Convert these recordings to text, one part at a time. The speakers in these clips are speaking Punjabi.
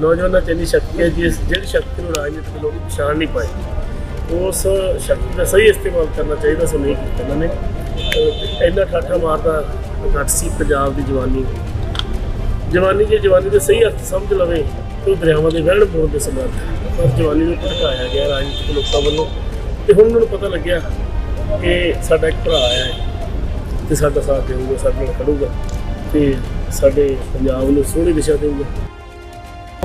ਨੌਜਵਾਨਾਂ 'ਚ ਇੰਨੀ ਸ਼ਕਤੀ ਹੈ ਜਿਸ ਜਿਹੜੀ ਸ਼ਕਤੀ ਨੂੰ ਰਾਜਨੀਤਿਕ ਲੋਕ ਪਛਾਣ ਨਹੀਂ ਪਾਏ, ਉਸ ਸ਼ਕਤੀ ਦਾ ਸਹੀ ਇਸਤੇਮਾਲ ਕਰਨਾ ਚਾਹੀਦਾ ਸੋ, ਨਹੀਂ ਕੀਤਾ ਇਹਨਾਂ ਨੇ। ਅਹ ਇੰਨਾ ਠਾਠਾ ਮਾਰਦਾ ਘੱਟ ਸੀ ਪੰਜਾਬ ਦੀ ਜਵਾਨੀ ਜਵਾਨੀ ਜੇ ਜਵਾਨੀ ਦੇ ਸਹੀ ਅਰਥ ਸਮਝ ਲਵੇ, ਤਾਂ ਉਹ ਦਰਿਆਵਾਂ ਦੇ ਵਹਿਣ ਬੋਲ ਦੇ ਸਮਰਥ ਹੈ। ਪਰ ਜਵਾਨੀ ਨੂੰ ਭਟਕਾਇਆ ਗਿਆ ਰਾਜਨੀਤਿਕ ਲੋਕਾਂ ਵੱਲੋਂ। ਤੇ ਹੁਣ ਉਹਨਾਂ ਨੂੰ ਪਤਾ ਲੱਗਿਆ ਕਿ ਸਾਡਾ ਇੱਕ ਭਰਾ ਆਇਆ ਹੈ, ਤੇ ਸਾਡਾ ਸਾਥ ਦੇਊਗਾ, ਸਾਡੇ ਨਾਲ ਖੜੂਗਾ, ਤੇ ਸਾਡੇ ਪੰਜਾਬ ਨੂੰ ਸੋਹਣੀ ਦਿਸ਼ਾ ਦੇਊਗਾ।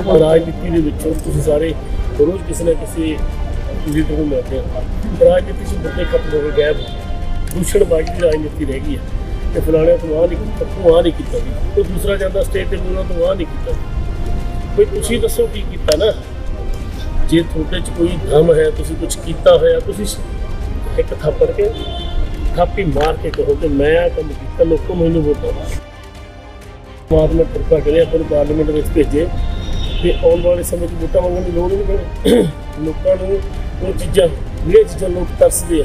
ਰਾਜਨੀਤੀ ਦੇ ਵਿੱਚੋਂ ਤੁਸੀਂ ਸਾਰੇ ਰੋਜ਼ ਕਿਸੇ ਨਾ ਕਿਸੇ ਲੀਡਰ ਨੂੰ ਮਿਲਦੇ ਹੋ। ਰਾਜਨੀਤੀ 'ਚ ਮੁੱਦੇ ਖਤਮ ਹੋ ਗਏ ਗਾਇਬ ਹੋ ਗਏ। ਦੀ ਰਾਜਨੀਤੀ ਰਹਿ ਗਈ ਹੈ ਤੇ ਫਲਾਣੇ ਤੋਂ ਆਹ ਨਹੀਂ ਕੀਤਾ, ਤੂੰ ਆਹ ਨਹੀਂ ਕੀਤਾ ਵੀ ਦੂਸਰਾ ਜਾਂਦਾ ਸਟੇਟ ਤੇ ਬੋਲਣਾ ਤੂੰ ਆਹ ਨਹੀਂ ਕੀਤਾ ਵੀ ਤੁਸੀਂ ਦੱਸੋ ਕੀ ਕੀਤਾ ਨਾ? ਜੇ ਤੁਹਾਡੇ 'ਚ ਕੋਈ ਦਮ ਹੈ, ਤੁਸੀਂ ਕੁਝ ਕੀਤਾ ਹੋਇਆ, ਤੁਸੀਂ ਇੱਕ ਥੱਪੜ ਕੇ, ਥਾਪੀ ਮਾਰ ਕੇ ਕਹੋ ਕਿ ਮੈਂ ਆਹ ਕੰਮ ਕੀਤਾ, ਲੋਕੋ ਮੈਨੂੰ ਵੋਟਾਂ। ਪਰਮਾਤਮਾ ਕਿਰਪਾ ਕਰੇ ਆਪਾਂ ਨੂੰ ਪਾਰਲੀਮੈਂਟ ਵਿੱਚ ਭੇਜੇ। ਤੇ ਆਉਣ ਵਾਲੇ ਸਮੇਂ 'ਚ ਵੋਟਾਂ ਮੰਗਣ ਦੀ ਲੋੜ ਹੀ ਨਹੀਂ ਪੈਣੀ। ਲੋਕਾਂ ਨੂੰ ਉਹ ਚੀਜ਼ਾਂ, ਜਿਹੜੀਆਂ ਚੀਜ਼ਾਂ ਲੋਕ ਤਰਸਦੇ ਆ,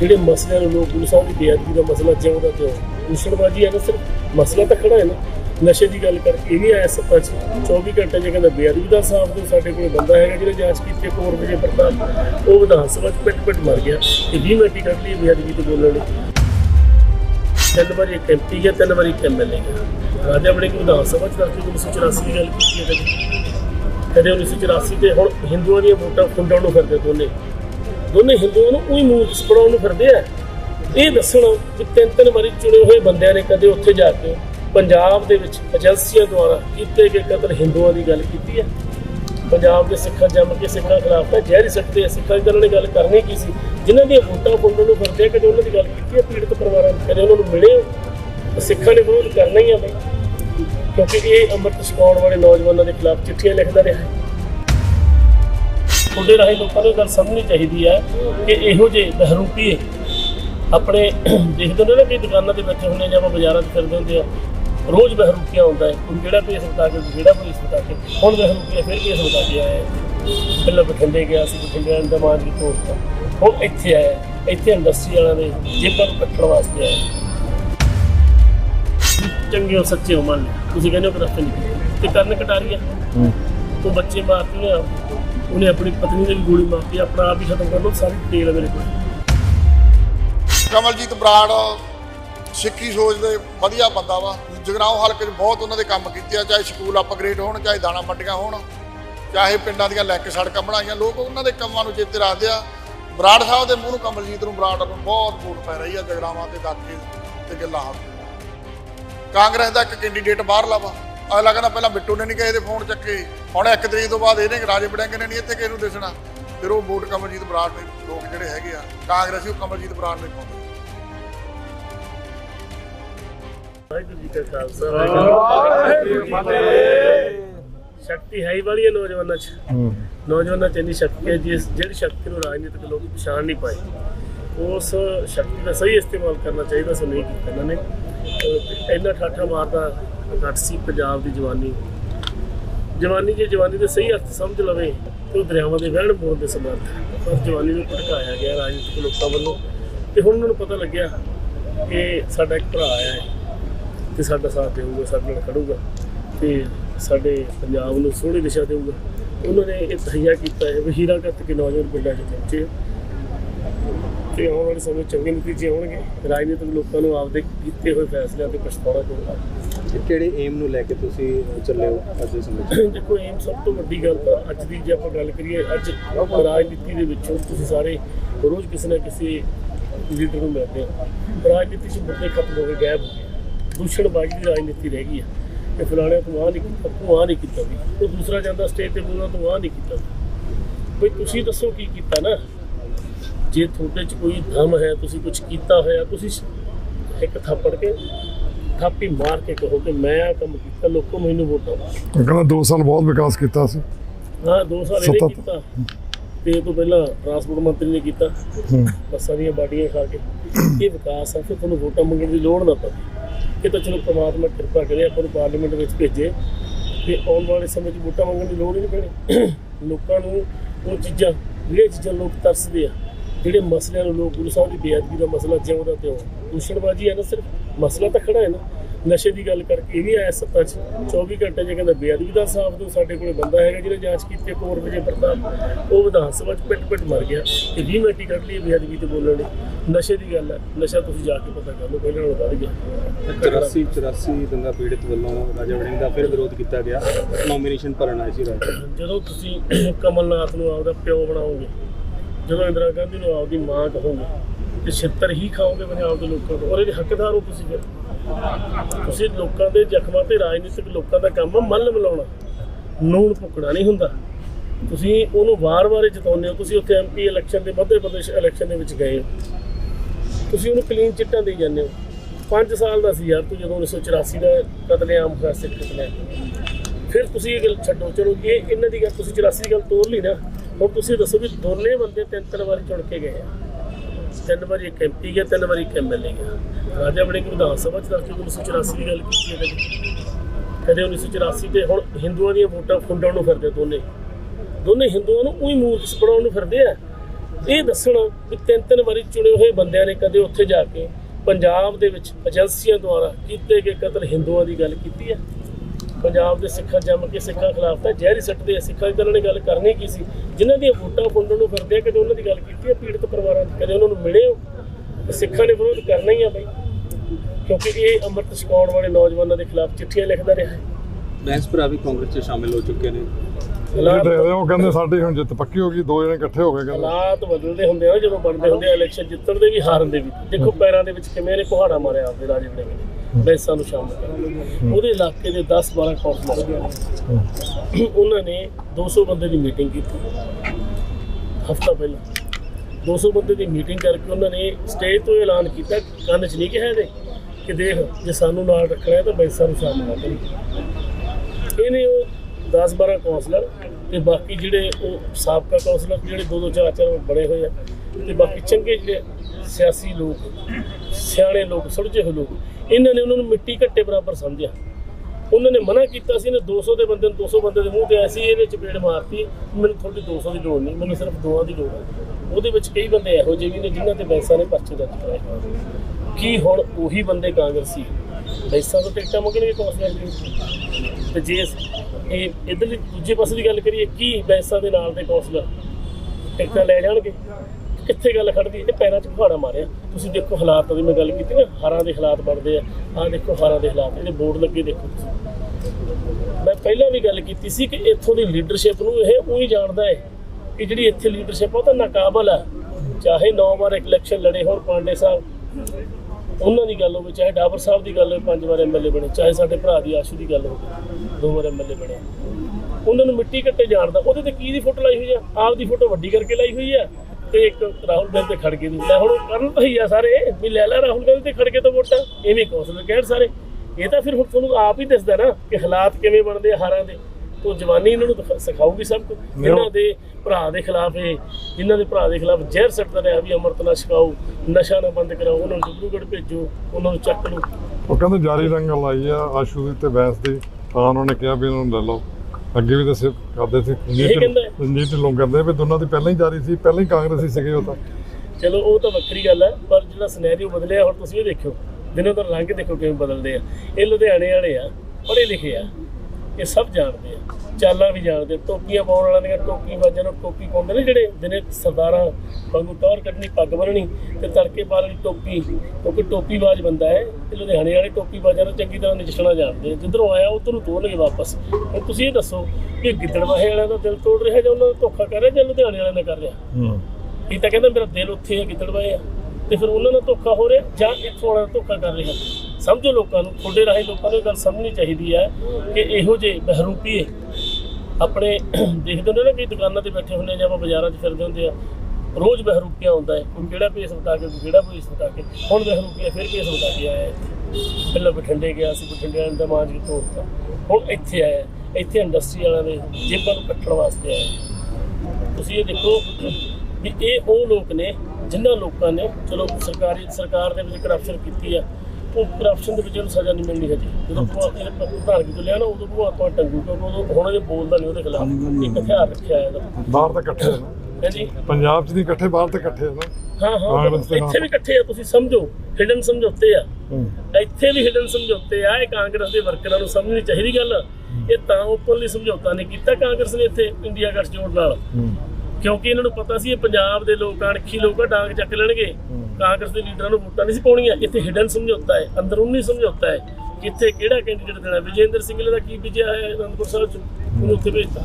ਜਿਹੜੇ ਮਸਲਿਆਂ ਨੂੰ ਲੋਕ ਗੁਰੂ ਸਾਹਿਬ ਦੀ ਬੇਅਦਬੀ ਦਾ ਮਸਲਾ ਜਿਉਂਦਾ ਤੇ ਦੂਸ਼ਣਬਾਜ਼ੀ ਹੈ ਨਾ ਸਿਰਫ। ਮਸਲਾ ਤਾਂ ਖੜਾ ਹੈ ਨਾ। ਨਸ਼ੇ ਦੀ ਗੱਲ ਕਰਕੇ ਇਹ ਵੀ ਆਇਆ ਸੱਤਾ 'ਚ। 24 ਘੰਟੇ ਜੇ ਕਹਿੰਦਾ ਬੇਅਦਬੀ ਦਾ ਸਾਫ਼ ਤੋਂ ਸਾਡੇ ਕੋਲ ਬੰਦਾ ਹੈਗਾ ਜਿਹਨੇ ਜਾਂਚ ਕੀਤੇ ਕੋਰ ਵਿਜੇ ਪ੍ਰਤਾਪ ਉਹ ਵਿਧਾਨ ਸਭਾ 'ਚ ਪਿੱਟ ਪਿੱਟ ਮਰ ਗਿਆ ਤੇ 20 ਮਿੰਟ ਹੀ ਕੱਢ ਲਈ ਬੇਅਦਬੀ ਤੋਂ ਬੋਲਣ ਲਈ। ਤਿੰਨ ਵਾਰੀ ਇੱਕ ਐਮਪੀ ਗਿਆ, ਤਿੰਨ ਵਾਰੀ ਇੱਕ ਐਮਐਲਏ ਗਿਆ। ਰਾਜਾ ਬੜੇ ਵਿਧਾਨ ਸਭਾ ਚ ਦੱਸਦੇ 1984 ਦੀ ਗੱਲ ਕੀਤੀ ਹੈ। ਕਦੇ ਕਦੇ 1984 ਤੇ ਹੁਣ ਹਿੰਦੂਆਂ ਦੀਆਂ ਵੋਟਾਂ ਖੁੰਡਾਉਣ ਨੂੰ ਫਿਰਦੇ ਦੋਨੇ। ਦੋਨੇ ਹਿੰਦੂਆਂ ਨੂੰ ਉਹੀ ਮੂਰਖ ਬਣਾਉਣ ਨੂੰ ਫਿਰਦੇ ਆ। ਇਹ ਦੱਸਣ ਕਿ ਤਿੰਨ ਤਿੰਨ ਵਾਰੀ ਚੁਣੇ ਹੋਏ ਬੰਦਿਆਂ ਨੇ ਕਦੇ ਉੱਥੇ ਜਾ ਕੇ ਪੰਜਾਬ ਦੇ ਵਿੱਚ ਏਜੰਸੀਆਂ ਦੁਆਰਾ ਕੀਤੇ ਗਏ ਕਤਲ ਹਿੰਦੂਆਂ ਦੀ ਗੱਲ ਕੀਤੀ ਹੈ ਪੰਜਾਬ ਦੇ ਸਿੱਖਾਂ ਜੰਮ ਕੇ ਸਿੱਖਾਂ ਖਿਲਾਫ ਤਾਂ ਜ਼ਹਿਰ ਹੀ ਸਕਦੇ ਆ। ਸਿੱਖਾਂ ਦੀ ਨੇ ਗੱਲ ਕਰਨੀ ਕੀ ਸੀ? ਜਿਨ੍ਹਾਂ ਦੀਆਂ ਵੋਟਾਂ ਖੁੰਡਣ ਨੂੰ ਫਿਰਦੇ ਆ, ਕਦੇ ਉਹਨਾਂ ਦੀ ਗੱਲ ਕੀਤੀ ਹੈ ਪੀੜਤ ਪਰਿਵਾਰਾਂ ਨੂੰ? ਕਦੇ ਉਹਨਾਂ ਨੂੰ ਮਿਲੇ ਸਿੱਖਾਂ ਨੇ ਵਿਰੋਧ ਕਰਨਾ ਹੀ ਆ ਬਈ। ਕਿਉਂਕਿ ਇਹ ਅੰਮ੍ਰਿਤ ਛਕਾਉਣ ਵਾਲੇ ਨੌਜਵਾਨਾਂ ਦੇ ਖਿਲਾਫ ਚਿੱਠੀਆਂ ਲਿਖਦਾ ਰਿਹਾ ਹੈ। ਤੁਹਾਡੇ ਰਾਹੀਂ ਲੋਕਾਂ ਨੂੰ ਗੱਲ ਸਮਝਣੀ ਚਾਹੀਦੀ ਹੈ ਕਿ ਇਹੋ ਜਿਹੇ ਬਹਿਰੂਪੀਏ ਆਪਣੇ ਦੇਖਦੇ ਨੇ ਨਾ ਕਿ ਦੁਕਾਨਾਂ ਤੇ ਬੈਠੇ ਹੁੰਦੇ ਜਾਂ ਆਪਾਂ ਬਾਜ਼ਾਰਾਂ 'ਚ ਫਿਰਦੇ ਹੁੰਦੇ ਆ, ਰੋਜ਼ ਬਹਿਰੂਪੀਆ ਹੁੰਦਾ ਹੈ। ਕੋਈ ਜਿਹੜਾ ਭੇਸ ਬਤਾ ਕੇ ਕੋਈ ਕਿਹੜਾ ਭੇਸ ਬਤਾ ਕੇ ਹੁਣ ਬਹਿਰੂਪੀਆ ਫਿਰ ਭੇਸ ਬਤਾ ਕੇ ਆਇਆ ਪਹਿਲਾਂ ਬਠਿੰਡੇ ਗਿਆ ਸੀ, ਬਠਿੰਡੇ ਨੂੰ ਦਮਾਨ ਦੀ ਤੋੜਤਾ। ਹੁਣ ਇੱਥੇ ਆਇਆ ਇੱਥੇ ਇੰਡਸਟਰੀ ਵਾਲਿਆਂ ਦੇ ਜੇਬਾਂ ਨੂੰ ਕੱਟਣ ਵਾਸਤੇ ਆਇਆ ਹੈ। ਚੰਗੇ ਹੋ ਸੱਚੇ ਹੋ ਮੰਨ ਲਓ ਤੁਸੀਂ ਕਹਿੰਦੇ ਹੋ ਕਿ ਰਸਤੇ ਨਹੀਂ। ਤੇ ਕਰਨ ਕਟਾਰੀ ਆ। ਉਹ ਬੱਚੇ ਮਾਰਦੇ ਨੇ। ਉਹਨੇ ਆਪਣੀ ਪਤਨੀ ਦੇ ਵੀ ਗੋਲੀ ਮਾਰਤੀ ਆਪਣਾ ਆਪ ਹੀ ਖਤਮ ਕਰ ਲਓ ਸਾਰੀ ਡਿਟੇਲ ਮੇਰੇ ਕੋਲ। ਕਮਲਜੀਤ ਬਰਾੜ ਸਿੱਖੀ ਸੋਚ ਦੇ ਵਧੀਆ ਬੰਦਾ ਵਾ। ਜਗਰਾਉਂ ਹਲਕੇ 'ਚ ਬਹੁਤ ਉਹਨਾਂ ਦੇ ਕੰਮ ਕੀਤੇ ਆ ਚਾਹੇ ਸਕੂਲ ਅਪਗ੍ਰੇਡ ਹੋਣ ਚਾਹੇ ਦਾਣਾ ਮੰਡੀਆਂ ਹੋਣ ਚਾਹੇ ਪਿੰਡਾਂ ਦੀਆਂ ਲੈਕ ਸੜਕਾਂ ਬਣਾਈਆਂ। ਲੋਕ ਉਹਨਾਂ ਦੇ ਕੰਮਾਂ ਨੂੰ ਚੇਤੇ ਰੱਖਦੇ ਆ। ਬਰਾੜ ਸਾਹਿਬ ਦੇ ਮੂੰਹ ਨੂੰ ਕਮਲਜੀਤ ਨੂੰ ਬਰਾੜ ਨੂੰ ਬਹੁਤ ਵੋਟ ਪੈ ਰਹੀ ਆ ਜਗਰਾਵਾਂ ਤੇ ਦਾਖੇ ਤੇ ਗੱਲਾਂ ਕਾਂਗਰਸ ਦਾ ਇੱਕ ਕੈਂਡੀਡੇਟ ਬਾਹਰਲਾ ਵਾ ਅਗਲਾ ਕਹਿੰਦਾ ਪਹਿਲਾਂ ਬਿੱਟੂ ਨੇ ਨਹੀਂ ਕਿਸੇ ਦੇ ਫੋਨ ਚੱਕੇ। ਹੁਣ ਇੱਕ ਤਰੀਕ ਤੋਂ ਬਾਅਦ ਇਹਨੇ ਰਾਜੇ ਵੜਿੰਗ ਨੇ ਨਹੀਂ ਇੱਥੇ ਕਿਸੇ ਨੂੰ ਦਿਸਣਾ। ਫਿਰ ਉਹ ਵੋਟ ਕਮਲਜੀਤ ਬਰਾੜ ਨੇ ਲੋਕ ਜਿਹੜੇ ਹੈਗੇ ਆ ਕਾਂਗਰਸੀ ਉਹ ਕਮਲਜੀਤ ਬਰਾੜ ਨੇ ਪਾਉਂਦੇ ਵਾਹਿਗੁਰੂ ਜੀ ਕਾ ਖਾਲਸਾ। ਵਾਹਿਗੁਰੂ ਜੀ ਕੀ ਫਤਿਹ ਸ਼ਕਤੀ ਹੈ ਹੀ ਵਾਲੀ ਹੈ ਨੌਜਵਾਨਾਂ 'ਚ। ਨੌਜਵਾਨਾਂ 'ਚ ਇੰਨੀ ਸ਼ਕਤੀ ਹੈ ਜਿਸ ਜਿਹੜੀ ਸ਼ਕਤੀ ਨੂੰ ਰਾਜਨੀਤਿਕ ਲੋਕ ਪਛਾਣ ਨਹੀਂ ਪਾਏ। ਉਸ ਸ਼ਕਤੀ ਦਾ ਸਹੀ ਇਸਤੇਮਾਲ ਕਰਨਾ ਚਾਹੀਦਾ ਸੋ ਨਹੀਂ ਕੀਤਾ ਇਹਨਾਂ ਨੇ। ਇੰਨਾ ਠਾਠਾ ਮਾਰਦਾ ਘੱਟ ਸੀ ਪੰਜਾਬ ਦੀ ਜਵਾਨੀ। ਜਵਾਨੀ ਜੇ ਜਵਾਨੀ ਦੇ ਸਹੀ ਅਰਥ ਸਮਝ ਲਵੇ ਤਾਂ ਉਹ ਦਰਿਆਵਾਂ ਦੇ ਵਹਿਣ ਬੋਲ ਦੇ ਸਮਰਥ ਹੈ। ਪਰ ਜਵਾਨੀ ਨੂੰ ਭਟਕਾਇਆ ਗਿਆ ਰਾਜਨੀਤਿਕ ਲੋਕਾਂ ਵੱਲੋਂ ਤੇ ਹੁਣ ਉਹਨਾਂ ਨੂੰ ਪਤਾ ਲੱਗਿਆ ਕਿ ਸਾਡਾ ਇੱਕ ਭਰਾ ਆਇਆ ਹੈ ਤੇ ਸਾਡਾ ਸਾਥ ਦੇਊਗਾ, ਸਾਡੇ ਨਾਲ ਖੜੂਗਾ ਤੇ ਸਾਡੇ ਪੰਜਾਬ ਨੂੰ ਸੋਹਣੀ ਦਿਸ਼ਾ ਦੇਊਗਾ। ਉਹਨਾਂ ਨੇ ਇਹ ਤਹਈਆ ਕੀਤਾ ਹੈ ਵਹੀਰਾ ਕੱਤ ਕੇ ਨੌਜਵਾਨ ਪਿੰਡਾਂ 'ਚ ਪਹੁੰਚੇ। ਤੇ ਆਉਣ ਵਾਲੇ ਸਮੇਂ ਚੰਗੇ ਨਤੀਜੇ ਆਉਣਗੇ। ਰਾਜਨੀਤਿਕ ਲੋਕਾਂ ਨੂੰ ਆਪਦੇ ਕੀਤੇ ਹੋਏ ਫੈਸਲਿਆਂ ਤੇ ਪਛਤਾਉਣਾ ਪਊਗਾ। ਤੇ ਕਿਹੜੇ ਏਮ ਨੂੰ ਲੈ ਕੇ ਤੁਸੀਂ ਚੱਲੇ ਹੋ ਅੱਜ ਦੇ ਸਮੇਂ ਦੇਖੋ ਇਹ ਸਭ ਤੋਂ ਵੱਡੀ ਗੱਲ ਤਾਂ ਅੱਜ ਦੀ ਜੇ ਆਪਾਂ ਗੱਲ ਕਰੀਏ ਅੱਜ ਰਾਜਨੀਤੀ ਦੇ ਵਿੱਚੋਂ ਤੁਸੀਂ ਸਾਰੇ ਰੋਜ਼ ਕਿਸੇ ਨਾ ਕਿਸੇ ਲੀਡਰ ਨੂੰ ਮਿਲਦੇ ਹੋ। ਰਾਜਨੀਤੀ 'ਚ ਮੁੱਦੇ ਖਤਮ ਹੋ ਗਏ ਗਾਇਬ ਹੋ ਗਏ। ਦੂਸ਼ਣਬਾਜ਼ੀ ਦੀ ਰਾਜਨੀਤੀ ਰਹਿ ਗਈ ਹੈ। ਕਿ ਫਲਾਣੇ ਤੋਂ ਆਹ ਨਹੀਂ ਕੀਤਾ ਤੂੰ ਆਹ ਨਹੀਂ ਕੀਤਾ ਵੀ। ਉਹ ਦੂਸਰਾ ਜਾਂਦਾ ਸਟੇਜ ਤੇ ਬੋਲਣਾ ਤੂੰ ਆਹ ਨਹੀਂ ਕੀਤਾ ਵੀ। ਤੁਸੀਂ ਦੱਸੋ ਕੀ ਕੀਤਾ ਨਾ। ਜੇ ਤੁਹਾਡੇ 'ਚ ਕੋਈ ਦਮ ਹੈ ਤੁਸੀਂ ਕੁਝ ਕੀਤਾ ਹੋਇਆ ਤੁਸੀਂ ਇੱਕ ਥੱਪੜ ਕੇ ਥਾਪੀ ਮਾਰ ਕੇ ਕਹੋ ਕਿ ਮੈਂ ਆਹ ਕੰਮ ਕੀਤਾ ਲੋਕੋ ਮੈਨੂੰ ਵੋਟਾਂ। ਕਹਿੰਦਾ 2 ਸਾਲ ਬਹੁਤ ਵਿਕਾਸ ਕੀਤਾ ਸੀ। ਹਾਂ ਦੋ ਸਾਲ ਇਹਨੇ ਕੀਤਾ। ਤੇ ਇਹ ਤੋਂ ਪਹਿਲਾਂ ਟਰਾਂਸਪੋਰਟ ਮੰਤਰੀ ਨੇ ਕੀਤਾ। ਬੱਸਾਂ ਦੀਆਂ ਬਾਡੀਆਂ ਖਾ ਕੇ। ਇਹ ਵਿਕਾਸ ਆ ਫਿਰ ਤੁਹਾਨੂੰ ਵੋਟਾਂ ਮੰਗਣ ਦੀ ਲੋੜ ਨਾ ਪਵੇ। ਇਹ ਤਾਂ ਚਲੋ ਪ੍ਰਮਾਤਮਾ ਕਿਰਪਾ ਕਰੇ ਆਪਾਂ ਨੂੰ ਪਾਰਲੀਮੈਂਟ ਵਿੱਚ ਭੇਜੇ। ਤੇ ਆਉਣ ਵਾਲੇ ਸਮੇਂ 'ਚ ਵੋਟਾਂ ਮੰਗਣ ਦੀ ਲੋੜ ਹੀ ਨਹੀਂ ਪੈਣੀ। ਲੋਕਾਂ ਨੂੰ ਉਹ ਚੀਜ਼ਾਂ ਜਿਹੜੇ ਚੀਜ਼ਾਂ ਲੋਕ ਤਰਸਦੇ ਆ ਜਿਹੜੇ ਮਸਲਿਆਂ ਨੂੰ ਲੋਕ ਗੁਰੂ ਸਾਹਿਬ ਦੀ ਬੇਅਦਬੀ ਦਾ ਮਸਲਾ ਜਿਉਂਦਾ ਤੇ ਉਹ ਦੂਸ਼ਣਬਾਜ਼ੀ ਹੈ ਨਾ ਸਿਰਫ ਮਸਲਾ ਤਾਂ ਖੜਾ ਹੈ ਨਾ। ਨਸ਼ੇ ਦੀ ਗੱਲ ਕਰਕੇ ਇਹ ਵੀ ਆਇਆ ਸੱਤਾ 'ਚ। 24 ਘੰਟੇ ਜੇ ਕਹਿੰਦਾ ਬੇਅਦਬੀ ਦਾ ਸਾਫ਼ ਤੋਂ ਸਾਡੇ ਕੋਲੇ ਬੰਦਾ ਹੈਗਾ ਜਿਹਨੇ ਜਾਂਚ ਕੀਤੀ ਕੋਰ ਵਿਜੇ ਪ੍ਰਤਾਪ ਉਹ ਵਿਧਾਨ ਸਭਾ 'ਚ ਪਿੱਟ ਪਿੱਟ ਮਰ ਗਿਆ ਕਿ 20 ਮਿੰਟ ਹੀ ਕੱਢ ਲਈ ਬੇਅਦਬੀ ਤੇ ਬੋਲਣ ਲਈ। ਨਸ਼ੇ ਦੀ ਗੱਲ ਹੈ ਨਸ਼ਾ ਤੁਸੀਂ ਜਾ ਕੇ ਪਤਾ ਕਰ ਲਓ ਪਹਿਲਾਂ ਨਾਲੋਂ ਵੱਧ ਗਿਆ। 84 84 ਦੰਗਾ ਪੀੜਤ ਵੱਲੋਂ ਰਾਜਾ ਵੜਿੰਗ ਦਾ ਫਿਰ ਵਿਰੋਧ ਕੀਤਾ ਗਿਆ। ਨੋਮੀਨੇਸ਼ਨ ਭਰਨ ਆਏ ਸੀ ਰਾਜਾ। ਜਦੋਂ ਤੁਸੀਂ ਕਮਲਨਾਥ ਨੂੰ ਆਪਦਾ ਪਿਓ ਬਣਾਓਗੇ ਜਦੋਂ ਇੰਦਰਾ ਗਾਂਧੀ ਨੂੰ ਆਪਦੀ ਮਾਂ ਕਹੋਗੇ ਤੇ ਛਿੱਤਰ ਹੀ ਖਾਓਗੇ ਪੰਜਾਬ ਦੇ ਲੋਕਾਂ ਤੋਂ, ਔਰ ਇਹਦੇ ਹੱਕਦਾਰ ਹੋ ਤੁਸੀਂ ਫਿਰ? ਤੁਸੀਂ ਲੋਕਾਂ ਦੇ ਜ਼ਖਮਾਂ ਤੇ ਰਾਜਨੀਤਿਕ ਲੋਕਾਂ ਦਾ ਕੰਮ ਆ ਮੱਲ ਮਿਲਾਉਣਾ, ਨੂਣ ਪੁੱਕਣਾ ਨਹੀਂ ਹੁੰਦਾ। ਤੁਸੀਂ ਉਹਨੂੰ ਵਾਰ-ਵਾਰ ਹੀ ਜਿਤਾਉਂਦੇ ਹੋ, ਤੁਸੀਂ ਉੱਥੇ ਐਮਪੀ ਇਲੈਕਸ਼ਨ ਦੇ ਮੱਧ ਪ੍ਰਦੇਸ਼ ਇਲੈਕਸ਼ਨ ਦੇ ਵਿੱਚ ਗਏ ਹੋ। ਤੁਸੀਂ ਉਹਨੂੰ ਕਲੀਨ ਚਿੱਟਾਂ ਦੇਈ ਜਾਂਦੇ ਹੋ। 5 ਸਾਲ ਦਾ ਸੀ ਯਾਰ ਤੂੰ ਜਦੋਂ 1984 ਦਾ ਕਤਲੇਆਮ ਹੋਇਆ ਸਿੱਖ ਕਤਲੇਆਮ। ਫਿਰ ਤੁਸੀਂ ਇਹ ਗੱਲ ਛੱਡੋ, ਚਲੋ ਇਹ ਇਹਨਾਂ ਦੀ ਗੱਲ ਤੁਸੀਂ 84 ਦੀ ਗੱਲ ਤੋੜ ਲਈ ਨਾ। ਹੁਣ ਤੁਸੀਂ ਦੱਸੋ ਵੀ ਦੋਨੇ ਬੰਦੇ ਤਿੰਨ ਤਿੰਨ ਵਾਰੀ ਚੁਣ ਕੇ ਗਏ ਆ। ਤਿੰਨ ਵਾਰੀ ਇੱਕ ਐਮਪੀ ਗਿਆ, ਤਿੰਨ ਵਾਰੀ ਇੱਕ ਐਮਐਲਏ ਗਿਆ। ਰਾਜਾ ਬਣੇ ਕਿ ਵਿਧਾਨ ਸਭਾ ਚ ਦੱਸ ਕੇ 1984 ਦੀ ਗੱਲ ਕੀਤੀ ਹੈ ਕਦੇ। ਕਦੇ 1984 ਤੇ ਹੁਣ ਹਿੰਦੂਆਂ ਦੀਆਂ ਵੋਟਾਂ ਫੁੰਡਣ ਨੂੰ ਫਿਰਦੇ ਦੋਨੇ। ਦੋਨੇ ਹਿੰਦੂਆਂ ਨੂੰ ਉਹੀ ਮੂਰਖ ਬਣਾਉਣ ਨੂੰ ਫਿਰਦੇ ਆ। ਇਹ ਦੱਸਣ ਵੀ ਤਿੰਨ ਤਿੰਨ ਵਾਰੀ ਚੁਣੇ ਹੋਏ ਬੰਦਿਆਂ ਨੇ ਕਦੇ ਉੱਥੇ ਜਾ ਕੇ ਪੰਜਾਬ ਦੇ ਵਿੱਚ ਏਜੰਸੀਆਂ ਦੁਆਰਾ ਕੀਤੇ ਗਏ ਕਤਲ ਹਿੰਦੂਆਂ ਦੀ ਗੱਲ ਕੀਤੀ ਹੈ। ਪੰਜਾਬ ਦੇ ਸਿੱਖਾਂ ਜੰਮ ਕੇ ਸਿੱਖਾਂ ਖਿਲਾਫ ਤਾਂ ਜ਼ਹਿਰ ਹੀ ਸੱਟਦੇ ਆ ਸਿੱਖਾਂ ਦੀ ਤਾਂ ਉਹਨਾਂ ਨੇ ਗੱਲ ਕਰਨੀ ਕੀ ਸੀ? ਜਿਨ੍ਹਾਂ ਦੀਆਂ ਵੋਟਾਂ ਫੁੰਡਣ ਨੂੰ ਫਿਰਦੇ ਆ ਕਦੇ ਉਹਨਾਂ ਦੀ ਗੱਲ ਕੀਤੀ ਹੈ ਪੀੜਤ ਪਰਿਵਾਰਾਂ ਦੀ? ਕਦੇ ਉਹਨਾਂ ਨੂੰ ਮਿਲੇ ਹੋ? ਸਿੱਖਾਂ ਨੇ ਵਿਰੋਧ ਕਰਨਾ ਹੀ ਆ ਬਈ। ਕਿਉਂਕਿ ਇਹ ਅੰਮ੍ਰਿਤ ਛਕਾਉਣ ਵਾਲੇ ਨੌਜਵਾਨਾਂ ਦੇ ਖਿਲਾਫ ਚਿੱਠੀਆਂ ਲਿਖਦਾ ਰਿਹਾ ਹੈ। ਬੈਂਸ ਭਰਾ ਵੀ ਕਾਂਗਰਸ 'ਚ ਸ਼ਾਮਿਲ ਹੋ ਚੁੱਕੇ ਨੇ। ਉਹ ਕਹਿੰਦੇ ਸਾਡੀ ਹੁਣ ਜਿੱਤ ਪੱਕੀ ਹੋ ਗਈ ਦੋ ਜਣੇ ਇਕੱਠੇ ਹੋ ਗਏ ਕਹਿੰਦੇ। ਹਾਲਾਤ ਬਦਲਦੇ ਹੁੰਦੇ ਆ ਜਦੋਂ ਬਣਦੇ ਹੁੰਦੇ ਆ ਇਲੈਕਸ਼ਨ ਜਿੱਤਣ ਦੇ ਵੀ ਹਾਰਨ ਦੇ ਵੀ। ਦੇਖੋ ਪੈਰਾਂ ਦੇ ਵਿੱਚ ਕਿਵੇਂ ਨੇ ਕੁਹਾੜਾ ਮਾਰਿਆ ਆਪਦੇ ਰਾਜੇ ਵੜਿੰਗ ਨੇ। ਬੈਸਾਂ ਨੂੰ ਸ਼ਾਮਲ ਕਰ ਉਹਦੇ ਇਲਾਕੇ ਦੇ 10 12 ਕੌਂਸਲਰ ਉਹਨਾਂ ਨੇ 200 ਬੰਦੇ ਦੀ ਮੀਟਿੰਗ ਕੀਤੀ। ਹਫਤਾ ਪਹਿਲਾਂ। 200 ਬੰਦੇ ਦੀ ਮੀਟਿੰਗ ਕਰਕੇ ਉਹਨਾਂ ਨੇ ਸਟੇਜ ਤੋਂ ਐਲਾਨ ਕੀਤਾ। ਕੰਨ 'ਚ ਨਹੀਂ ਕਿਹਾ ਇਹਦੇ ਕਿ ਦੇਖ ਜੇ ਸਾਨੂੰ ਨਾਲ ਰੱਖਣਾ ਹੈ ਤਾਂ ਬੈਸਾਂ ਨੂੰ ਸ਼ਾਮਲ ਕਰੀ ਇਹਨੇ ਉਹ 10 12 ਕੌਂਸਲਰ ਤੇ ਬਾਕੀ ਜਿਹੜੇ ਉਹ ਸਾਬਕਾ ਕੌਂਸਲਰ ਜਿਹੜੇ ਦੋ ਦੋ ਚਾਰ ਚਾਰ ਬਣੇ ਹੋਏ ਆ ਤੇ ਬਾਕੀ ਚੰਗੇ ਜਿਹੜੇ ਸਿਆਸੀ ਲੋਕ, ਸਿਆਣੇ ਲੋਕ, ਸੁਲਝੇ ਹੋਏ ਲੋਕ, ਇਹਨਾਂ ਨੇ ਉਹਨਾਂ ਨੂੰ ਮਿੱਟੀ ਘੱਟੇ ਬਰਾਬਰ ਸਮਝਿਆ। ਉਹਨਾਂ ਨੇ ਮਨਾ ਕੀਤਾ ਸੀ ਇਹਨੇ 200 ਦੇ ਬੰਦੇ ਨੂੰ 200 ਬੰਦੇ ਦੇ ਮੂੰਹ ਤੇ ਐਸੀ ਇਹਨੇ ਚਪੇੜ ਮਾਰਤੀ, ਮੈਨੂੰ ਤੁਹਾਡੀ 200 ਦੀ ਲੋੜ ਨਹੀਂ, ਮੈਨੂੰ ਸਿਰਫ ਦੋਆਂ ਦੀ ਲੋੜ ਹੈ। ਉਹਦੇ ਵਿੱਚ ਕਈ ਬੰਦੇ ਇਹੋ ਜਿਹੇ ਵੀ ਨੇ ਜਿਨ੍ਹਾਂ ਤੇ ਬੈਂਸਾਂ ਨੇ ਪਰਚੇ ਦਰਜ ਕਰਾਏ। ਕੀ ਹੁਣ ਉਹੀ ਬੰਦੇ ਕਾਂਗਰਸੀ ਬੈਂਸਾਂ ਤੋਂ ਟਿਕਟਾਂ ਮੰਗਣਗੇ ਕੌਂਸਲਰ ਦੀ ਤੇ ਜੇ ਇਹ ਇਧਰਲੀ ਦੂਜੇ ਪਾਸੇ ਦੀ ਗੱਲ ਕਰੀਏ, ਕੀ ਬੈਂਸਾਂ ਦੇ ਨਾਲ ਦੇ ਕੌਂਸਲਰ? ਟਿਕਟਾਂ ਲੈ ਜਾਣਗੇ। ਕਿੱਥੇ ਗੱਲ ਖੜਦੀ ਇਹ ਪੈਰਾਂ 'ਚ ਫੁਹਾੜਾ ਮਾਰਿਆ। ਤੁਸੀਂ ਦੇਖੋ ਹਾਲਾਤ ਦੀ ਮੈਂ ਗੱਲ ਕੀਤੀ ਨਾ, ਹਾਰਾਂ ਦੇ ਹਾਲਾਤ ਬਣਦੇ ਆ। ਆਹ ਦੇਖੋ ਹਾਰਾਂ ਦੇ ਹਾਲਾਤ, ਇਹਦੇ ਬੋਰਡ ਲੱਗੇ ਦੇਖੋ ਤੁਸੀਂ। ਮੈਂ ਪਹਿਲਾਂ ਵੀ ਗੱਲ ਕੀਤੀ ਸੀ ਕਿ ਇੱਥੋਂ ਦੀ ਲੀਡਰਸ਼ਿਪ ਨੂੰ ਇਹ ਉਹੀ ਜਾਣਦਾ ਹੈ ਕਿ ਜਿਹੜੀ ਇੱਥੇ ਲੀਡਰਸ਼ਿਪ ਆ, ਉਹ ਤਾਂ ਨਾਕਾਬਲ ਆ। ਚਾਹੇ 9 ਵਾਰ ਇਲੈਕਸ਼ਨ ਲੜੇ ਹੋਣ ਪਾਂਡੇ ਸਾਹਿਬ, ਉਹਨਾਂ ਦੀ ਗੱਲ ਹੋਵੇ, ਚਾਹੇ ਡਾਬਰ ਸਾਹਿਬ ਦੀ ਗੱਲ ਹੋਵੇ, ਪੰਜ ਵਾਰ ਐਮਐਲਏ ਬਣੇ, ਚਾਹੇ ਸਾਡੇ ਭਰਾ ਦੀ ਆਸ਼ੂ ਦੀ ਗੱਲ ਹੋਵੇ, ਦੋ ਵਾਰ ਐਮਐਲਏ ਬਣੇ। ਉਹਨਾਂ ਨੂੰ ਮਿੱਟੀ ਕੱਟੇ ਜਾਣਦਾ। ਉਹਦੇ ਤੇ ਕੀ ਦੀ ਫੋਟੋ ਲਾਈ ਹੋਈ ਆ? ਆਪ ਦੀ ਫੋਟੋ ਵੱਡੀ ਕਰਕੇ ਲਾਈ ਹੋਈ ਆ? ਤੇ ਇੱਕ ਰਾਹੁਲ ਗਾਂਧੀ ਤੇ ਖੜਕੇ ਦੀ ਲੈ ਹੁਣ ਕਰਨ ਹੀ ਆ ਸਾਰੇ ਵੀ ਲੈ ਲੈ ਰਾਹੁਲ ਗਾਂਧੀ ਤੇ ਖੜਕੇ ਤੋਂ ਵੋਟਾਂ। ਐਵੇਂ ਕੌਂਸਲਰ ਕਹਿਣ ਸਾਰੇ। ਇਹ ਤਾਂ ਫਿਰ ਹੁਣ ਤੁਹਾਨੂੰ ਆਪ ਹੀ ਦੱਸਦਾ ਨਾ ਕਿ ਹਾਲਾਤ ਕਿਵੇਂ ਬਣਦੇ ਆ ਹਾਰਾਂ ਦੇ। ਤੋਂ ਜਵਾਨੀ ਇਹਨਾਂ ਨੂੰ ਸਿਖਾਊਗੀ ਸਭ ਕੁਝ ਜਿਨ੍ਹਾਂ ਦੇ ਭਰਾ ਦੇ ਖਿਲਾਫ ਇਹ ਜਿਨ੍ਹਾਂ ਦੇ ਭਰਾ ਦੇ ਖਿਲਾਫ ਜ਼ਹਿਰ ਸੱਟਦਾ ਰਿਹਾ ਵੀ ਅੰਮ੍ਰਿਤ ਨਾ ਛਕਾਓ ਨਸ਼ਾ ਨਾ ਬੰਦ ਕਰਾਓ ਉਹਨਾਂ ਨੂੰ ਡਿਬਰੂਗੜ੍ਹ ਭੇਜੋ ਉਹਨਾਂ ਨੂੰ ਚੱਕ ਲਓ। ਉਹ ਕਹਿੰਦੇ ਜਾਰੀ ਰੰਗ ਲਾਈ ਆ ਆਸ਼ੂ ਦੀ ਤੇ ਬੈਂਸ ਦੀ। ਤਾਂ ਉਹਨਾਂ ਨੇ ਕਿਹਾ ਵੀ ਇਹਨਾਂ ਨੂੰ ਲੈ ਲਓ। ਅੱਗੇ ਵੀ ਦੱਸੇ ਕਰਦੇ ਸੀ। ਹੈ। ਰਣਜੀਤ ਲੋਕ ਕਹਿੰਦੇ ਵੀ ਦੋਨਾਂ ਦੀ ਪਹਿਲਾਂ ਹੀ ਜਾਰੀ ਸੀ ਪਹਿਲਾਂ ਹੀ ਕਾਂਗਰਸੀ ਸੀਗੇ ਉਹ ਤਾਂ। ਚਲੋ ਉਹ ਤਾਂ ਵੱਖਰੀ ਗੱਲ ਹੈ ਪਰ ਜਿਹੜਾ ਸਿਨੈਰੀਓ ਬਦਲਿਆ ਹੁਣ ਤੁਸੀਂ ਇਹ ਦੇਖਿਓ। ਦਿਨੋਂ ਦਿਨ ਰੰਗ ਦੇਖੋ ਕਿਵੇਂ ਬਦਲਦੇ ਆ। ਇਹ ਲੁਧਿਆਣੇ ਵਾਲੇ ਆ ਪੜ੍ਹੇ ਲਿਖੇ ਆ। ਇਹ ਸਭ ਜਾਣਦੇ ਆ। ਚਾਲਾਂ ਵੀ ਜਾਣਦੇ ਟੋਪੀਆਂ ਪਾਉਣ ਵਾਲਿਆਂ ਦੀਆਂ ਟੋਪੀ ਵਾਜਾਂ ਨੂੰ ਟੋਪੀ ਪਾਉਂਦੇ ਨੇ ਜਿਹੜੇ ਦਿਨੇ ਸਰਦਾਰਾਂ ਵਾਂਗੂ ਟੌਰ ਕੱਢਣੀ ਪੱਗ ਬੰਨਣੀ ਤੇ ਤੜਕੇ ਪਾ ਲੈਣੀ ਟੋਪੀ। ਕਿਉਂਕਿ ਟੋਪੀ ਬਾਜ ਬੰਦਾ ਹੈ ਤੇ ਲੁਧਿਆਣੇ ਵਾਲੇ ਟੋਪੀ ਬਾਜਾਂ ਨੂੰ ਚੰਗੀ ਤਰ੍ਹਾਂ ਨਜਿੱਠਣਾ ਜਾਣਦੇ ਆ। ਜਿੱਧਰੋਂ ਆਇਆ ਉਧਰੋਂ ਤੋੜਨਗੇ ਵਾਪਸ। ਹੁਣ ਤੁਸੀਂ ਇਹ ਦੱਸੋ ਕਿ ਗਿੱਦੜਵਾਹੇ ਵਾਲਿਆਂ ਦਾ ਦਿਲ ਤੋੜ ਰਿਹਾ ਜਾਂ ਉਹਨਾਂ ਦਾ ਧੋਖਾ ਕਰ ਰਿਹਾ ਜਾਂ ਲੁਧਿਆਣੇ ਵਾਲਿਆਂ ਨਾਲ ਕਰ ਰਿਹਾ? ਹੂੰ। ਇਹ ਤਾਂ ਕਹਿੰਦਾ ਮੇਰਾ ਦਿਲ ਉੱਥੇ ਹੈ ਗਿੱਦੜਵਾਏ ਆ। ਤੇ ਫਿਰ ਉਹਨਾਂ ਨਾਲ ਧੋਖਾ ਹੋ ਰਿਹਾ ਜਾਂ ਇੱਥੋਂ ਵਾਲਾ ਧੋਖਾ ਕਰ ਰਿਹਾ। ਸਮਝੋ ਲੋਕਾਂ ਨੂੰ, ਤੁਹਾਡੇ ਰਾਹੀਂ ਲੋਕਾਂ ਨੂੰ ਇਹ ਗੱਲ ਸਮਝਣੀ ਚਾਹੀਦੀ ਹੈ ਕਿ ਇਹੋ ਜਿਹੇ ਬਹਿਰੂਪੀਏ ਆਪਣੇ ਦੇਖਦੇ ਹੁੰਦੇ ਨਾ ਕਿ ਦੁਕਾਨਾਂ ਤੇ ਬੈਠੇ ਹੁੰਦੇ ਆ ਜਾਂ ਆਪਾਂ ਬਾਜ਼ਾਰਾਂ 'ਚ ਫਿਰਦੇ ਹੁੰਦੇ ਆ, ਰੋਜ਼ ਬਹਿਰੂਪੀਆ ਹੁੰਦਾ ਹੈ। ਕੋਈ ਕਿਹੜਾ ਭੇਸ ਬਤਾ ਕੇ ਕੋਈ ਕਿਹੜਾ ਭੇਸ ਬਤਾ ਕੇ, ਹੁਣ ਬਹਿਰੂਪੀਆ ਫਿਰ ਭੇਸ ਬਤਾ ਕੇ ਆਇਆ ਇੱਥੇ। ਪਹਿਲਾਂ ਬਠਿੰਡੇ ਗਿਆ ਸੀ, ਬਠਿੰਡੇ ਵਾਲਿਆਂ ਦਾ ਮਾਂਜ ਕੇ ਤੋੜਤਾ ਹੁਣ ਇੱਥੇ ਆਇਆ, ਇੱਥੇ ਇੰਡਸਟਰੀ ਵਾਲਿਆਂ ਦੇ ਜੇਬਾਂ ਨੂੰ ਕੱਟਣ ਵਾਸਤੇ ਆਇਆ। ਤੁਸੀਂ ਇਹ ਦੇਖੋ ਵੀ ਇਹ ਉਹ ਲੋਕ ਨੇ ਜਿਨ੍ਹਾਂ ਲੋਕਾਂ ਨੇ ਚਲੋ ਸਰਕਾਰੀ ਸਰਕਾਰ ਦੇ ਵਿੱਚ ਕਰਪਸ਼ਨ ਕੀਤੀ ਆ ਉਹ ਕਰਪਸ਼ਨ ਦੇ ਵਿੱਚ ਉਹਨੂੰ ਸਜ਼ਾ ਨਹੀਂ ਮਿਲਣੀ ਹਜੇ। ਜਦੋਂ ਭਗਵੰਤ ਨੇ ਪ੍ਰਧਾਨਗੀ ਤੋਂ ਲਿਆ ਨਾ ਉਦੋਂ ਭਗਵੰਤ ਮਾਨ ਟੰਗੂ ਕਿਉਂਕਿ ਉਦੋਂ ਹੁਣ ਇਹ ਬੋਲਦਾ ਨਹੀਂ ਉਹਦੇ ਖਿਲਾਫ। ਇੱਕ ਹਥਿਆਰ ਰੱਖਿਆ ਹੈ ਬਾਹਰ ਤਾਂ ਇਕੱਠੇ ਪੰਜਾਬ 'ਚ ਨਹੀਂ ਇਕੱਠੇ ਬਾਹਰ ਤੇ ਇਕੱਠੇ ਆ ਨਾ। ਹਾਂ ਹਾਂ। ਇੱਥੇ ਵੀ ਇਕੱਠੇ ਆ ਤੁਸੀਂ ਸਮਝੋ। ਹਿਡਨ ਸਮਝੌਤੇ ਆ। ਇੱਥੇ ਵੀ ਹਿਡਨ ਸਮਝੌਤੇ ਆ। ਇਹ ਕਾਂਗਰਸ ਦੇ ਵਰਕਰਾਂ ਨੂੰ ਸਮਝਣੀ ਚਾਹੀਦੀ ਗੱਲ। ਇਹ ਤਾਂ ਓਪਨਲੀ ਸਮਝੌਤਾ ਨਹੀਂ ਕੀਤਾ ਕਾਂਗਰਸ ਨੇ ਇੱਥੇ ਇੰਡੀਆ ਗੱਠਜੋੜ ਨਾਲ। ਕਿਉਂਕਿ ਇਹਨਾਂ ਨੂੰ ਪਤਾ ਸੀ ਇਹ ਪੰਜਾਬ ਦੇ ਲੋਕ ਅਣਖੀ ਲੋਕ ਆ, ਡਾਂਗ ਚੱਕ ਲੈਣਗੇ। ਕਾਂਗਰਸ ਦੇ ਲੀਡਰਾਂ ਨੂੰ ਵੋਟਾਂ ਨਹੀਂ ਸੀ ਪਾਉਣੀਆਂ। ਇੱਥੇ ਹਿਡਨ ਸਮਝੌਤਾ ਹੈ ਅੰਦਰੂਨੀ ਸਮਝੌਤਾ ਹੈ। ਕਿੱਥੇ ਕਿਹੜਾ ਕੈਂਡੀਡੇਟ ਦੇਣਾ? ਵਿਜੇਂਦਰ ਸਿੰਘਲੇ ਦਾ ਕੀ ਵਿਜਿਆ ਹੈ ਅਨੰਦਪੁਰ ਸਾਹਿਬ ਚ? ਉਹਨੂੰ ਉੱਥੇ ਭੇਜਤਾ।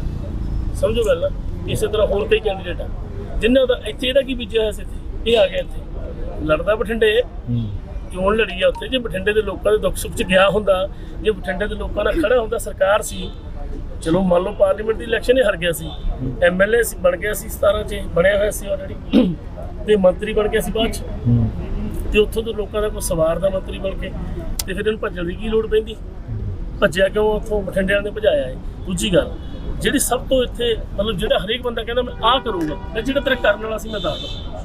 ਸਮਝੋ ਗੱਲ। ਇਸੇ ਤਰ੍ਹਾਂ ਹੋਰ ਕਈ ਕੈਂਡੀਡੇਟ ਆ। ਜਿਨ੍ਹਾਂ ਦਾ ਇੱਥੇ ਇਹਦਾ ਕੀ ਵਿਜਿਆ ਹੋਇਆ ਸੀ ਇੱਥੇ? ਇਹ ਆ ਗਿਆ ਇੱਥੇ। ਲੜਦਾ ਬਠਿੰਡੇ। ਹੂੰ। ਚੋਣ ਲੜੀ ਆ ਉੱਥੇ। ਜੇ ਬਠਿੰਡੇ ਦੇ ਲੋਕਾਂ ਦੇ ਦੁੱਖ ਸੁੱਖ 'ਚ ਗਿਆ ਹੁੰਦਾ ਜੇ ਬਠਿੰਡੇ ਦੇ ਲੋਕਾਂ ਨਾਲ ਖੜਾ ਹੁੰਦਾ ਸਰਕਾਰ ਸੀ ਚਲੋ ਮੰਨ ਲਓ ਪਾਰਲੀਮੈਂਟ ਦੀ ਇਲੈਕਸ਼ਨ ਹੀ ਹਾਰ ਗਿਆ ਸੀ। ਐਮਐਲਏ ਸੀ ਬਣ ਗਿਆ ਸੀ 17 'ਚ ਬਣਿਆ ਹੋਇਆ ਸੀ ਆਲਰੇਡੀ ਤੇ ਮੰਤਰੀ ਬਣ ਗਿਆ ਸੀ ਬਾਅਦ 'ਚ। ਹੂੰ ਤੇ ਉੱਥੋਂ ਦੇ ਲੋਕਾਂ ਦਾ ਕੋਈ ਸਵਾਰ ਦਾ ਮੰਤਰੀ ਬਣ ਕੇ, ਤੇ ਫਿਰ ਇਹਨੂੰ ਭੱਜਣ ਦੀ ਕੀ ਲੋੜ ਪੈਂਦੀ? ਭੱਜਿਆ ਕਿਉਂ? ਉੱਥੋਂ ਬਠਿੰਡੇ ਵਾਲਿਆਂ ਨੇ ਭਜਾਇਆ ਹੈ ਦੂਜੀ ਗੱਲ, ਜਿਹੜੀ ਸਭ ਤੋਂ ਇੱਥੇ, ਮਤਲਬ ਜਿਹੜਾ ਹਰੇਕ ਬੰਦਾ ਕਹਿੰਦਾ, ਮੈਂ ਆਹ ਕਰੂੰਗਾ, ਮੈਂ ਜਿਹੜਾ ਤੇਰਾ ਕਰਨ ਵਾਲਾ ਸੀ, ਮੈਂ ਦੱਸ ਦਵਾਂ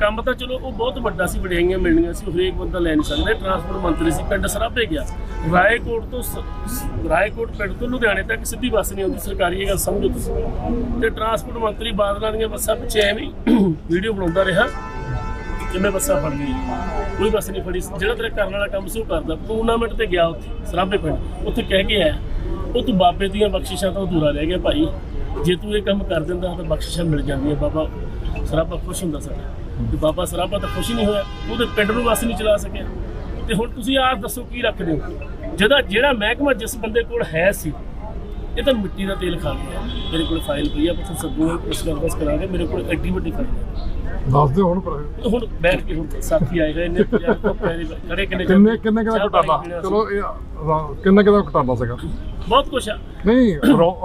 ਕੰਮ ਤਾਂ ਚਲੋ ਉਹ ਬਹੁਤ ਵੱਡਾ ਸੀ, ਵਡਿਆਈਆਂ ਮਿਲਣੀਆਂ ਸੀ, ਉਹ ਹਰੇਕ ਬੰਦਾ ਲੈ ਨਹੀਂ ਸਕਦਾ ਟਰਾਂਸਪੋਰਟ ਮੰਤਰੀ ਸੀ, ਪਿੰਡ ਸਰਾਭੇ ਗਿਆ। ਰਾਏਕੋਟ ਤੋਂ ਰਾਏਕੋਟ ਪਿੰਡ ਤੋਂ ਲੁਧਿਆਣੇ ਤੱਕ ਸਿੱਧੀ ਬੱਸ ਨਹੀਂ ਆਉਂਦੀ, ਸਰਕਾਰੀ ਇਹ ਗੱਲ ਸਮਝੋ ਤੁਸੀਂ। ਤੇ ਟਰਾਂਸਪੋਰਟ ਮੰਤਰੀ ਬਾਦਲਾਂ ਦੀਆਂ ਬੱਸਾਂ ਪਿੱਛੇ ਐਵੇਂ ਵੀਡੀਓ ਬਣਾਉਂਦਾ ਰਿਹਾ ਕਿਵੇਂ ਬੱਸਾਂ ਫੜ ਗਈ ਕੋਈ ਬੱਸ ਨਹੀਂ ਫੜੀ, ਜਿਹੜਾ ਤੇਰਾ ਕਰਨ ਵਾਲਾ ਕੰਮ ਸੀ ਉਹ ਕਰਦਾ। ਟੂਰਨਾਮੈਂਟ ਤੇ ਗਿਆ ਉੱਥੇ, ਸਰਾਭੇ ਪਿੰਡ। ਉੱਥੇ ਕਹਿ ਕੇ ਆਇਆ, ਉਹ ਤੂੰ ਬਾਬੇ ਦੀਆਂ ਬਖਸ਼ਿਸ਼ਾਂ ਤੋਂ ਅਧੂਰਾ ਰਹਿ ਗਿਆ ਭਾਈ। ਜੇ ਤੂੰ ਇਹ ਕੰਮ ਕਰ ਦਿੰਦਾ ਤਾਂ ਬਖਸ਼ਿਸ਼ਾਂ ਮਿਲ ਜਾਂਦੀਆਂ, ਬਾਬਾ। ਸਰਾਭਾ ਖੁਸ਼ ਹੁੰਦਾ ਸਾਡਾ। ਤੇ ਬਾਬਾ ਸਰਾਭਾ ਤਾਂ ਖੁਸ਼ ਹੀ ਨਹੀਂ ਹੋਇਆ ਉਹਦੇ ਪਿੰਡ ਨੂੰ ਬੱਸ ਨਹੀਂ ਚਲਾ ਸਕਿਆ। ਤੇ ਹੁਣ ਤੁਸੀਂ ਆਪ ਦੱਸੋ ਕੀ ਰੱਖਦੇ ਹੋ? ਜਿਹਦਾ ਜਿਹੜਾ ਮਹਿਕਮਾ ਜਿਸ ਬੰਦੇ ਕੋਲ ਹੈ ਸੀ ਇਹ ਤਾਂ ਮਿੱਟੀ ਦਾ ਤੇਲ ਖਾ ਗਿਆ। ਮੇਰੇ ਕੋਲ ਫਾਈਲ ਪਈ ਆ ਪੁੱਛ ਸੱਦੂਗਾ ਪੁੱਛ ਗੱਲਬਾਤ ਕਰਾਂਗੇ ਮੇਰੇ ਕੋਲ ਐਡੀ ਵੱਡੀ ਫਾਈਲ ਦੱਸ ਦਿਓ ਹੁਣ ਪਰ ਹੁਣ ਬੈਠ ਕੇ ਹੁਣ ਸਾਥੀ ਆਏ ਹੋਏ ਨੇ ਪੰਜਾਹ ਤੋਂ ਪੈਰੇ ਖੜੇ ਕਿੰਨੇ ਕਿੰਨੇ ਕਿੰਨੇ ਪੀਣਾ ਸੀ। ਚਲੋ ਇਹ ਕਿੰਨੇ ਕਿਦਾ ਘਟਾਲਾ ਸੀਗਾ? ਬਹੁਤ ਕੁਛ ਆ। ਨਹੀਂ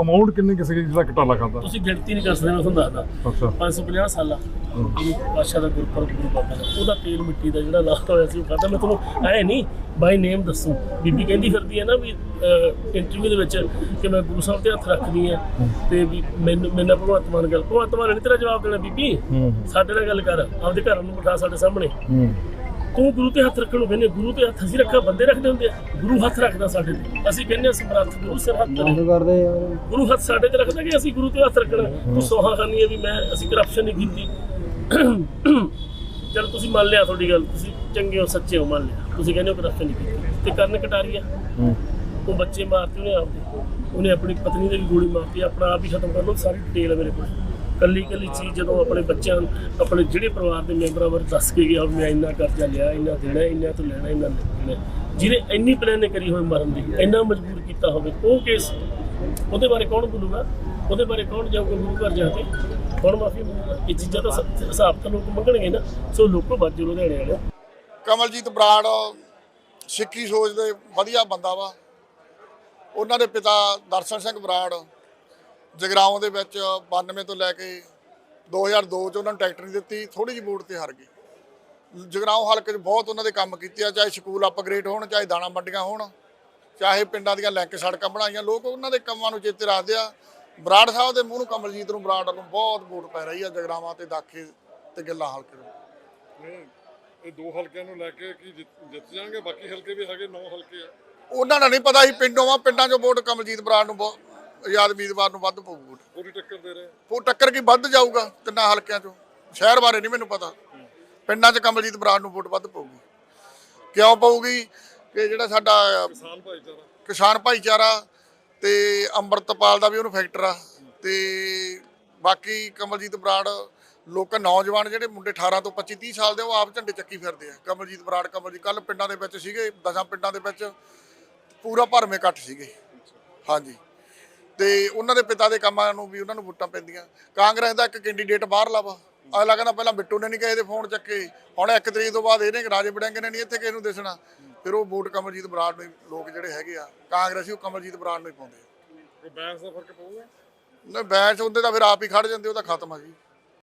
ਅਮਾਉਂਟ ਕਿੰਨੇ ਕਿਸੇ ਜਿਹਦਾ ਘਟਾਲਾ ਕਰਦਾ ਤੁਸੀਂ ਗਿਣਤੀ ਨਹੀਂ ਕਰ ਸਕਦੇ ਮੈਂ ਤੁਹਾਨੂੰ ਦੱਸਦਾ। ਅੱਛਾ। 550 ਸਾਲਾ। ਗੁਰੂ ਪਾਸ਼ਾ ਦਾ ਗੁਰਪੁਰਬ ਗੁਰੂ ਬਾਬਾ ਦਾ। ਉਹਦਾ ਤੇਲ ਮਿੱਟੀ ਦਾ ਜਿਹੜਾ ਲਾਸਟ ਹੋਇਆ ਸੀ ਉਹ ਖਾਦਾ ਮੈਂ ਤੁਹਾਨੂੰ ਐ ਨਹੀਂ ਬਾਈ ਨੇਮ ਦੱਸੂ। ਬੀਬੀ ਕਹਿੰਦੀ ਫਿਰਦੀ ਹੈ ਨਾ ਵੀ ਇੰਟਰਵਿਊ ਦੇ ਵਿੱਚ ਕਿ ਮੈਂ ਗੁਰੂ ਸਾਹਿਬ ਤੇ ਹੱਥ ਰੱਖਦੀ ਆ ਤੇ ਵੀ ਮੈਨੂੰ ਮੈਨੂੰ ਭਗਵੰਤ ਮਾਨ ਗੱਲ ਭਗਵੰਤ ਮਾਨ ਨੇ ਤੇਰਾ ਜਵਾਬ ਦੇਣਾ ਬੀਬੀ। ਸਾਡੇ ਨਾਲ ਗੱਲ ਕਰ। ਆਪਦੇ ਘਰ ਨੂੰ ਬਿਠਾ ਸਾਡੇ ਸਾਹਮਣੇ। ਤੂੰ ਗੁਰੂ ਤੇ ਹੱਥ ਰੱਖਣ ਨੂੰ ਕਹਿੰਦੇ ਗੁਰੂ ਤੇ ਹੱਥ ਅਸੀਂ ਰੱਖਾ ਬੰਦੇ ਰੱਖਦੇ ਹੁੰਦੇ ਆ। ਗੁਰੂ ਹੱਥ ਰੱਖਦਾ ਸਾਡੇ ਤੇ। ਅਸੀਂ ਕਹਿੰਦੇ ਸਮਰੱਥ ਗੁਰੂ ਸਿਰ ਹੱਥ। ਕਰਦੇ ਗੁਰੂ ਹੱਥ ਸਾਡੇ ਤੇ ਰੱਖਦਾ ਕਿ ਅਸੀਂ ਗੁਰੂ ਤੇ ਹੱਥ ਰੱਖਣਾ। ਤੂੰ ਸੋਹਾ ਖਾਨੀ ਹੈ ਵੀ ਮੈਂ ਅਸੀਂ ਕਰਪਸ਼ਨ ਨਹੀਂ ਕੀਤੀ। ਚਲ ਤੁਸੀਂ ਮੰਨ ਲਿਆ ਤੁਹਾਡੀ ਗੱਲ। ਤੁਸੀਂ ਚੰਗੇ ਹੋ ਸੱਚੇ ਹੋ ਮੰਨ ਲਿਆ। ਤੁਸੀਂ ਕਹਿੰਦੇ ਹੋ ਕਰਪਸ਼ਨ ਨਹੀਂ ਕੀਤੀ। ਤੇ ਕਰਨ ਕਟਾਰੀਆ ਹੂੰ। ਉਹ ਬੱਚੇ ਮਾਰਤੇ ਉਹਨੇ ਆਪਦੇ। ਉਹਨੇ ਆਪਣੀ ਪਤਨੀ ਦੇ ਵੀ ਗੋਲੀ ਮਾਰਤੀ। ਆਪਣਾ ਆਪ ਹੀ ਖਤਮ ਕਰ ਲਓ। ਸਾਰੀ ਡਿਟੇਲ ਮੇਰੇ ਕੋਲ। ਕੱਲੀ ਕੱਲੀ ਚੀਜ਼ ਜਦੋਂ ਆਪਣੇ ਬੱਚਿਆਂ ਆਪਣੇ ਜਿਹੜੇ ਪਰਿਵਾਰ ਦੇ ਮੈਂਬਰਾਂ ਬਾਰੇ ਦੱਸ ਕੇ ਗਿਆ ਮੈਂ ਇੰਨਾ ਕਰਜ਼ਾ ਲਿਆ, ਇੰਨਾ ਦੇਣਾ, ਇੰਨਾ ਤੋਂ ਲੈਣਾ, ਇੰਨਾ ਲੈਣਾ ਜਿਹਨੇ ਇੰਨੀ ਪਲੈਨਿੰਗ ਕਰੀ ਹੋਵੇ ਮਰਨ ਦੀ, ਇੰਨਾ ਮਜਬੂਰ ਕੀਤਾ ਹੋਵੇ, ਉਹ ਕੇਸ ਉਹਦੇ ਬਾਰੇ ਕੌਣ ਬੋਲੂਗਾ? ਉਹਦੇ ਬਾਰੇ ਕੌਣ ਜਾਊਗਾ ਗੁਰੂ ਘਰ ਜਾ ਕੇ? ਕੌਣ ਮਾਫੀ ਮੰਗੂਗਾ? ਇਹ ਚੀਜ਼ਾਂ ਤਾਂ ਹਿਸਾਬ ਤਾਂ ਲੋਕ ਮੰਗਣਗੇ ਨਾ। ਸੋ ਲੋਕੋ ਬਾਜੂ ਲੁਧਿਆਣੇ ਵਾਲੇ ਕਮਲਜੀਤ ਬਰਾੜ ਸਿੱਖੀ ਸੋਚ ਦੇ ਵਧੀਆ ਬੰਦਾ ਵਾ। ਉਹਨਾਂ ਦੇ ਪਿਤਾ ਦਰਸ਼ਨ ਸਿੰਘ ਬਰਾੜ ਜਗਰਾਉਂ ਦੇ ਵਿੱਚ 92 ਤੋਂ ਲੈ ਕੇ 2002 ਚ ਉਹਨਾਂ ਨੂੰ ਟਿਕਟ ਨਹੀਂ ਦਿੱਤੀ ਥੋੜੀ ਜਿਹੀ ਵੋਟ ਤੇ ਹਾਰ ਗਏ। ਜਗਰਾਉਂ ਹਲਕੇ 'ਚ ਬਹੁਤ ਉਹਨਾਂ ਦੇ ਕੰਮ ਕੀਤੇ ਆ ਚਾਹੇ ਸਕੂਲ ਅਪਗ੍ਰੇਡ ਹੋਣ ਚਾਹੇ ਦਾਣਾ ਮੰਡੀਆਂ ਹੋਣ ਚਾਹੇ ਪਿੰਡਾਂ ਦੀਆਂ ਲਿੰਕ ਸੜਕਾਂ ਬਣਾਈਆਂ ਲੋਕ ਉਹਨਾਂ ਦੇ ਕੰਮਾਂ ਨੂੰ ਚੇਤੇ ਰੱਖਦੇ ਆ। ਬਰਾੜ ਸਾਹਿਬ ਦੇ ਮੂੰਹ ਨੂੰ ਕਮਲਜੀਤ ਨੂੰ ਬਰਾੜ ਨੂੰ ਬਹੁਤ ਵੋਟ ਪੈ ਰਹੀ ਆ ਜਗਰਾਵਾਂ ਤੇ ਦਾਖੇ ਤੇ ਗੱਲਾਂ ਹਲਕੇ ਨੂੰ। ਇਹ ਦੋ ਹਲਕਿਆਂ ਨੂੰ ਲੈ ਕੇ ਕੀ ਜਿੱਤ ਜਾਣਗੇ? ਬਾਕੀ ਹਲਕੇ ਵੀ ਹੈਗੇ ਨੌ ਹਲਕੇ ਆ। ਉਹਨਾਂ ਨੂੰ ਨਹੀਂ ਪਤਾ ਸੀ ਪਿੰਡੋਂ ਆ ਪਿੰਡਾਂ 'ਚੋਂ ਵੋਟ ਕਮਲਜੀਤ ਬਰਾੜ ਨੂੰ ਬਹੁਤ ਆਜ਼ਾਦ ਉਮੀਦਵਾਰ ਨੂੰ ਵੱਧ ਪਊ ਵੋਟ। ਪੂਰੀ ਟੱਕਰ ਦੇ ਰਹੇ ਉਹ ਟੱਕਰ ਕੀ ਵੱਧ ਜਾਊਗਾ? ਤਿੰਨਾਂ ਹਲਕਿਆਂ 'ਚੋਂ। ਸ਼ਹਿਰ ਬਾਰੇ ਨਹੀਂ ਮੈਨੂੰ ਪਤਾ। ਪਿੰਡਾਂ 'ਚ ਕਮਲਜੀਤ ਬਰਾੜ ਨੂੰ ਵੋਟ ਵੱਧ ਪਊਗੀ। ਕਿਉਂ ਪਊਗੀ? ਕਿ ਜਿਹੜਾ ਸਾਡਾ ਕਿਸਾਨ ਭਾਈਚਾਰਾ। ਕਿਸਾਨ ਭਾਈਚਾਰਾ ਤੇ ਅੰਮ੍ਰਿਤਪਾਲ ਦਾ ਵੀ ਉਹਨੂੰ ਫੈਕਟਰ ਆ। ਤੇ ਬਾਕੀ ਕਮਲਜੀਤ ਬਰਾੜ ਲੋਕ ਨੌਜਵਾਨ ਜਿਹੜੇ ਮੁੰਡੇ 18 ਤੋਂ 25 30 ਸਾਲ ਦੇ ਉਹ ਆਪ ਝੰਡੇ ਚੱਕੀ ਫਿਰਦੇ ਆ। ਕਮਲਜੀਤ ਬਰਾੜ ਕਮਲਜੀਤ ਕੱਲ ਪਿੰਡਾਂ ਦੇ ਵਿੱਚ ਸੀਗੇ ਦਸਾਂ ਪਿੰਡਾਂ ਦੇ ਵਿੱਚ ਪੂਰਾ ਭਰਮੇ ਇਕੱਠ ਸੀਗੇ। ਹਾਂਜੀ। ਤੇ ਉਹਨਾਂ ਦੇ ਪਿਤਾ ਦੇ ਕੰਮਾਂ ਨੂੰ ਵੀ ਉਹਨਾਂ ਨੂੰ ਵੋਟਾਂ ਪੈਂਦੀਆਂ। ਕਾਂਗਰਸ ਦਾ ਇੱਕ ਕੈਂਡੀਡੇਟ ਬਾਹਰਲਾ ਵਾ ਅਗਲਾ ਕਹਿੰਦਾ ਪਹਿਲਾਂ ਬਿੱਟੂ ਨੇ ਨਹੀਂ ਕਿਸੇ ਦੇ ਫੋਨ ਚੱਕੇ। ਹੁਣ ਇੱਕ ਤਰੀਕ ਤੋਂ ਬਾਅਦ ਇਹਨੇ ਰਾਜੇ ਵੜਿੰਗ ਨੇ ਨਹੀਂ ਇੱਥੇ ਕਿਸੇ ਨੂੰ ਦਿਸਣਾ। ਫਿਰ ਉਹ ਵੋਟ ਕਮਲਜੀਤ ਬਰਾੜ ਨੂੰ ਲੋਕ ਜਿਹੜੇ ਹੈਗੇ ਆ ਕਾਂਗਰਸੀ ਉਹ ਕਮਲਜੀਤ ਬਰਾੜ ਨੂੰ ਹੀ ਪਾਉਂਦੇ ਆ। ਬੈਂਸ ਦਾ ਫ਼ਰਕ ਪਊਗਾ? ਨਾ ਬੈਂਚ ਹੁੰਦੇ ਤਾਂ ਫਿਰ ਆਪ ਹੀ ਖੜ ਜਾਂਦੇ ਉਹ ਤਾਂ ਖਤਮ ਆ ਜੀ।